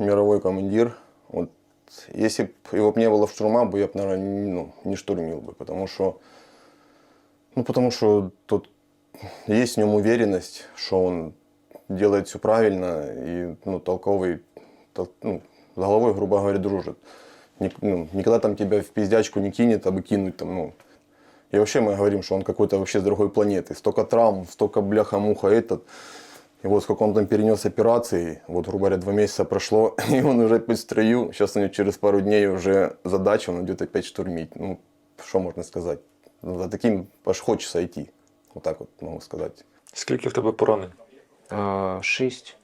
мировой командир. Вот, если бы его не было в штурма, бы я бы, наверное, ну, не штурмил бы, потому что, ну, потому что тут есть в нем уверенность, что он делает все правильно и, ну, толковый, тол- ну, головой, грубо говоря, дружит. Ник- ну, никогда там тебя в пиздячку не кинет, а бы кинуть там, ну, и вообще мы говорим, что он какой-то вообще с другой планеты. Столько травм, столько бляха-муха этот. И вот сколько он там перенес операций, вот, грубо говоря, два месяца прошло, и он уже опять в строю. Сейчас у него через пару дней уже задача, он идет опять штурмить. Ну, что можно сказать? Ну, за таким аж хочется идти. Вот так вот могу сказать. Скільки в тебе поранень? Шість.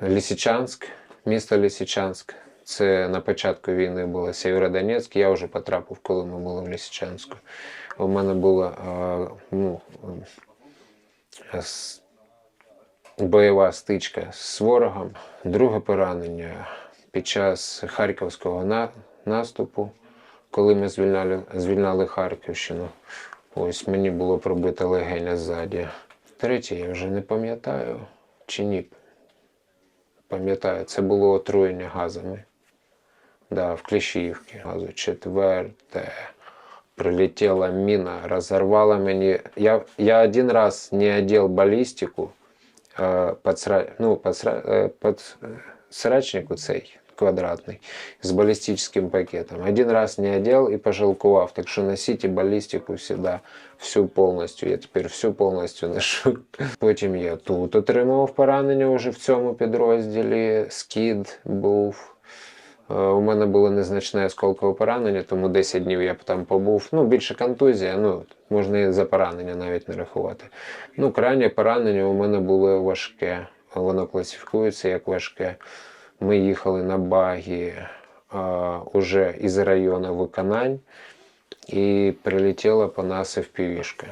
Лисичанськ, місто Лисичанськ. Це на початку війни було Сєвєродонецьк. Я вже потрапив, коли ми були в Лисичанську. У мене була ну, бойова стичка з ворогом. Друге поранення під час Харківського на- наступу, коли ми звільняли, звільняли Харківщину. Ось мені було пробито легеня ззаді. Третє, я вже не пам'ятаю чи ні. Пам'ятаю, це було отруєння газами. Да, в Кліщіївці. Газу четверте. Прилетела міна, розорвала мені. Я, я один раз не одел балістику е, під, сра... ну, під, сра... е, під е, срачник цей квадратний з балістичним пакетом. Один раз не одел і пожалкував. Так що носите балістику всегда, всю повністю. Я тепер всю повністю ношу. Потім я тут отримав поранення вже в цьому підрозділі. Скід був. Е, У мене було незначне осколкове поранення, тому 10 днів я там побув. Ну, більше контузія, ну, можна і за поранення навіть не рахувати. Ну, крайнє поранення у мене було важке. Воно класифікується як важке. Ми їхали на багі а, уже із району виконань, і прилетіла по нас FPV-шка.